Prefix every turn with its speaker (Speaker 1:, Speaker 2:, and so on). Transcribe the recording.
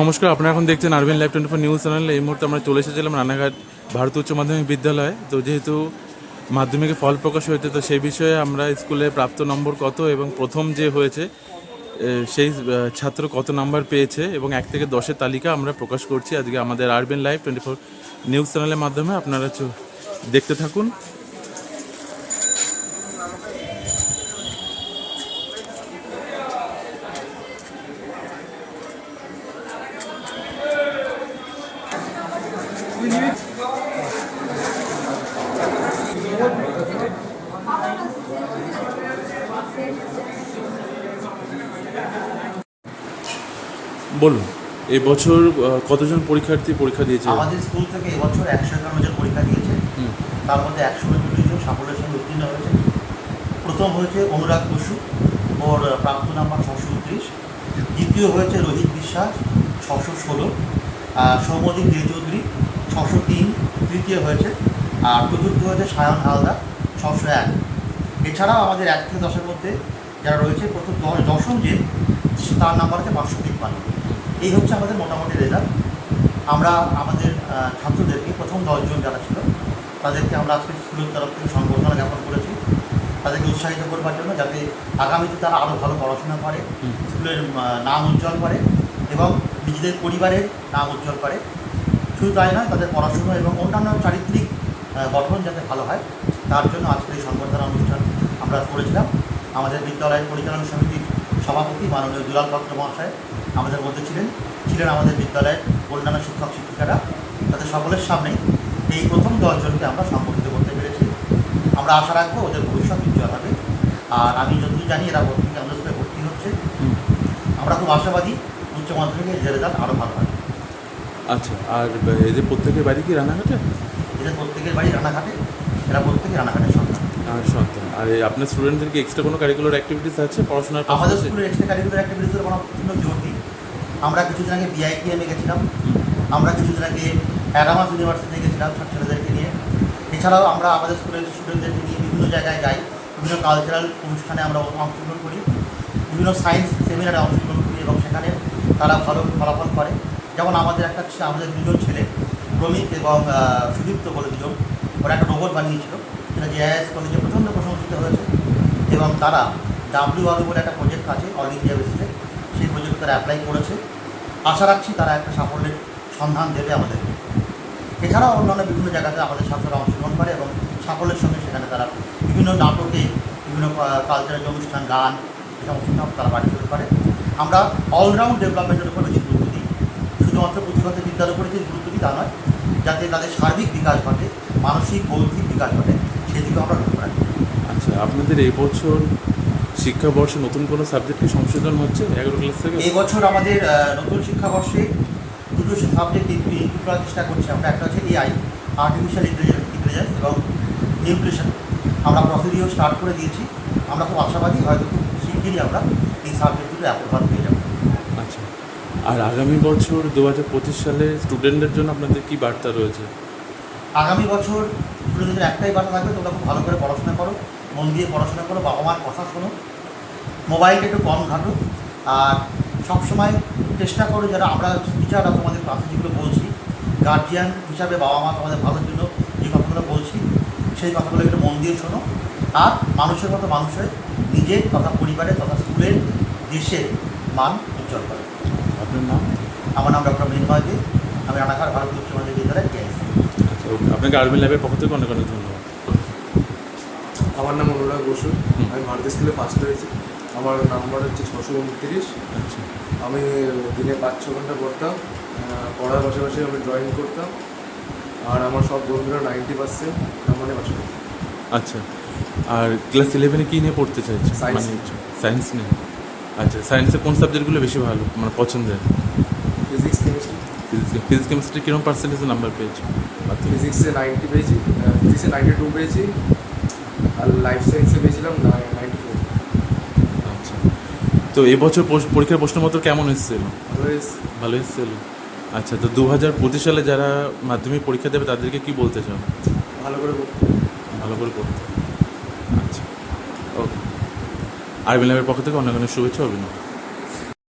Speaker 1: নমস্কার, আপনারা এখন দেখছেন আরবিন live twenty four news channel এই মুহূর্তে আমরা চলে এসেছিলাম রানাঘাট ভারত উচ্চ মাধ্যমিক বিদ্যালয়ে। তো যেহেতু মাধ্যমিকে ফল প্রকাশ হয়েছে, তো সেই বিষয়ে আমরা স্কুলে প্রাপ্ত নম্বর কত এবং প্রথম যে হয়েছে সেই ছাত্র কত নাম্বার পেয়েছে এবং এক থেকে দশের তালিকা আমরা প্রকাশ করছি। আজকে আমাদের আরবিন লাইভ টোয়েন্টি ফোর নিউজ চ্যানেলের মাধ্যমে। আপনারা দেখতে থাকুন। বলুন এই বছর কতজন পরীক্ষার্থী পরীক্ষা দিয়েছে?
Speaker 2: আমাদের স্কুল থেকে এবছর একশো একান্ন জন পরীক্ষা দিয়েছে। তার মধ্যে একশো উনচল্লিশ জন সাফল্যের সঙ্গে উত্তীর্ণ হয়েছে। প্রথম হয়েছে অনুরাগ বসু ওর প্রাপ্ত নাম্বার ছশো উনত্রিশ। দ্বিতীয় হয়েছে রোহিত বিশ্বাস ছশো ষোলো। সৌমদীপ দে চৌধুরী ছশো তিন। তৃতীয় হয়েছে আর চতুর্থ হয়েছে সায়ন হালদার, ছশো এক। এছাড়াও আমাদের এক থেকে দশের মধ্যে যারা রয়েছে, প্রথম দ- দশম যে, তার নাম্বার হচ্ছে পাঁচশো তিপ্পান্ন। এই হচ্ছে আমাদের মোটামুটি রেজাল্ট আমরা আমাদের ছাত্রদেরকে প্রথম দশজন যারা ছিল, তাদেরকে আমরা আজকে স্কুলের তরফ থেকে সংবর্ধনা জ্ঞাপন করেছি। তাদেরকে উৎসাহিত করবার জন্য যাতে আগামীতে তারা আরও ভালো পড়াশোনা করে, স্কুলের নাম উজ্জ্বল করে এবং নিজেদের পরিবারের নাম উজ্জ্বল করে। শুধু তাই নয়, তাদের পড়াশুনো এবং অন্যান্য চারিত্রিক গঠন যাতে ভালো হয়, তার জন্য আজকের এই সংবর্ধনা অনুষ্ঠান আমরা করেছিলাম। আমাদের বিদ্যালয়ের পরিচালনা সমিতির সভাপতি মাননীয় দুলাল পাত্র মহাশয় আমাদের মধ্যে ছিলেন। ছিলেন আমাদের বিদ্যালয়ের অন্যান্য শিক্ষক, শিক্ষিকারা। তাদের সকলের সামনে এই প্রথম দশজনকে আমরা সংগঠিত করতে পেরেছি। আমরা আশা রাখব ওদের ভবিষ্যৎ উজ্জ্বল হবে। আর আমি যতদূর জানি, এরা ভর্তি আমাদের স্কুলে ভর্তি হচ্ছে। আমরা খুব আশাবাদী উচ্চ মাধ্যমিকের রেজাল্ট আরও ভালো হবে
Speaker 1: আচ্ছা আর এদের প্রত্যেকের বাড়ি কি রানাঘাটে
Speaker 2: এদের প্রত্যেকের বাড়ি রানাঘাটে এরা প্রত্যেকে রানাঘাটের সন্তান।
Speaker 1: আর সন্তান। আর আপনার স্টুডেন্টদেরকে এক্সট্রা কোনো কারিকুলার অ্যাক্টিভিটিস আছে? পড়াশোনার
Speaker 2: আমাদের? স্কুলের এক্সট্রা কারিকুলার অ্যাক্টিভিটিসের আমরা প্রচণ্ড জোর দিই আমরা কিছুদিন আগে বিআইটিএমে গেছিলাম। আমরা কিছুদিন আগে অ্যাডামাস ইউনিভার্সিটিতে গেছিলাম ছেলেদেরকে নিয়ে। এছাড়াও আমরা আমাদের স্কুলের স্টুডেন্টদেরকে নিয়ে বিভিন্ন জায়গায় যাই। বিভিন্ন কালচারাল অনুষ্ঠানে আমরা অংশগ্রহণ করি। বিভিন্ন সায়েন্স সেমিনারে অংশগ্রহণ করি এবং সেখানে তারা ভালো ফলাফল করে। যেমন আমাদের একটা আমাদের দুজন ছেলে প্রমিত এবং সুদীপ্ত বলে ওরা একটা রোবট বানিয়েছিল। সেটা জেআইএস কলেজে প্রচণ্ড প্রশংসিত হয়েছে এবং তারা ডাব্লিউ আর বলে একটা প্রজেক্ট আছে অল ইন্ডিয়া বেসিসে সেই প্রজেক্ট তারা অ্যাপ্লাই করেছে। আশা রাখছি তারা একটা সাফল্যের সন্ধান দেবে আমাদেরকে। এছাড়াও অন্যান্য বিভিন্ন জায়গাতে আমাদের ছাত্ররা অংশগ্রহণ করে এবং সাফল্যের সঙ্গে সেখানে তারা বিভিন্ন নাটকে, বিভিন্ন কালচারাল অনুষ্ঠান, গান, এই সমস্ত তারা পার্টিসিপেট পারে আমরা অলরাউন্ড ডেভেলপমেন্টের উপর বেশি গুরুত্ব দিই। শুধুমাত্র পুঁথিগত বিদ্যার উপরে যে গুরুত্ব দিই তা নয়। যাতে তাদের সার্বিক বিকাশ ঘটে মানসিক বৌদ্ধিক বিকাশ ঘটে সেদিকে আমরা লক্ষ্য রাখি।
Speaker 1: আচ্ছা আপনাদের এই বছর শিক্ষাবর্ষে নতুন কোনো সাবজেক্টে সংশোধন হচ্ছে? এগারো ক্লাস থেকে?
Speaker 2: এই বছর আমাদের নতুন শিক্ষাবর্ষে দুটো সাবজেক্ট ইনক্লুড করার চেষ্টা করছি আমরা। একটা হচ্ছে এআই আর্টিফিশিয়াল ইন্টেলিজেন্স ইন্টেলিজেন্স এবং নিউট্রিশন আমরা প্রসিডিও স্টার্ট করে দিয়েছি। আমরা খুব আশাবাদী হয়তো খুব শিগগিরই আমরা এই সাবজেক্টগুলো অ্যাপ্রুভাল পেয়ে যাব।
Speaker 1: আচ্ছা। আর আগামী বছর দু হাজার পঁচিশ সালে স্টুডেন্টদের জন্য আপনাদের কি বার্তা রয়েছে?
Speaker 2: আগামী বছর স্টুডেন্টদের একটাই বার্তা থাকবে, তোমরা খুব ভালো করে পড়াশোনা করো, মন দিয়ে পড়াশোনা করো, বাবা মার কথা শোনো। মোবাইলটা একটু কম ঘাটো, আর সবসময় চেষ্টা করো যারা আমরা টিচাররা তোমাদের ক্লাসে যেগুলো বলছি গার্জিয়ান হিসাবে বাবা মা তোমাদের ভালোর জন্য যে কথাগুলো বলছি, সেই কথাগুলো একটু মন দিয়ে শোনো। আর মানুষের মতো মানুষের নিজের তথা পরিবারের তথা স্কুলের দেশের মান উজ্জ্বল করে।
Speaker 1: আপনার নাম?
Speaker 2: আমার নাম ডক্টর মৃন্ময় দে আমি রানাঘাট ভারতীয় উচ্চ মাধ্যমিক বিদ্যালয়ের টিআইসি
Speaker 1: আচ্ছা আপনাকে আরবিন ল্যাবের পক্ষ থেকে অনেক অনেক ধন্যবাদ।
Speaker 3: আমার নাম অনুরাগ বসু। আমি ভারত স্কুলে পাস করেছি। আমার নাম্বার হচ্ছে ছশো উনত্রিশ।
Speaker 1: আচ্ছা।
Speaker 3: আমি দিনে পাঁচ ছ ঘণ্টা পড়তাম। পড়ার পাশাপাশি আমি ড্রয়িং করতাম। আর আমার সব বন্ধুরা নাইনটি পার্সেন্ট নাম্বারে করতাম
Speaker 1: আচ্ছা। আর ক্লাস ইলেভেনে কী নিয়ে পড়তে চাইছে?
Speaker 3: Science
Speaker 1: মানে সায়েন্স নিয়ে। আচ্ছা সায়েন্সের কোন সাবজেক্টগুলো বেশি ভালো মানে পছন্দের?
Speaker 3: Physics chemistry
Speaker 1: physics physics chemistry কীরকম পার্সেন্টেজ নাম্বার পেয়েছে?
Speaker 3: ফিজিক্সে নাইনটি পেয়েছি ফিজিক্সে নাইনটি টু পেয়েছি আর লাইফ সায়েন্সে পেয়েছিলাম নাইনটি ফোর
Speaker 1: আচ্ছা। তো এবছর পরীক্ষার প্রশ্নপত্র কেমন এসেছিল? ভালো এসেছিল। আচ্ছা তো দু হাজার পঁচিশ সালে যারা মাধ্যমিক পরীক্ষা দেবে তাদেরকে কি বলতে চাও?
Speaker 3: ভালো করে
Speaker 1: ভালো করে পড়তে আচ্ছা ওকে। আরবিন ল্যাবের পক্ষ থেকে অনেক অনেক শুভেচ্ছা অভিনন্দন।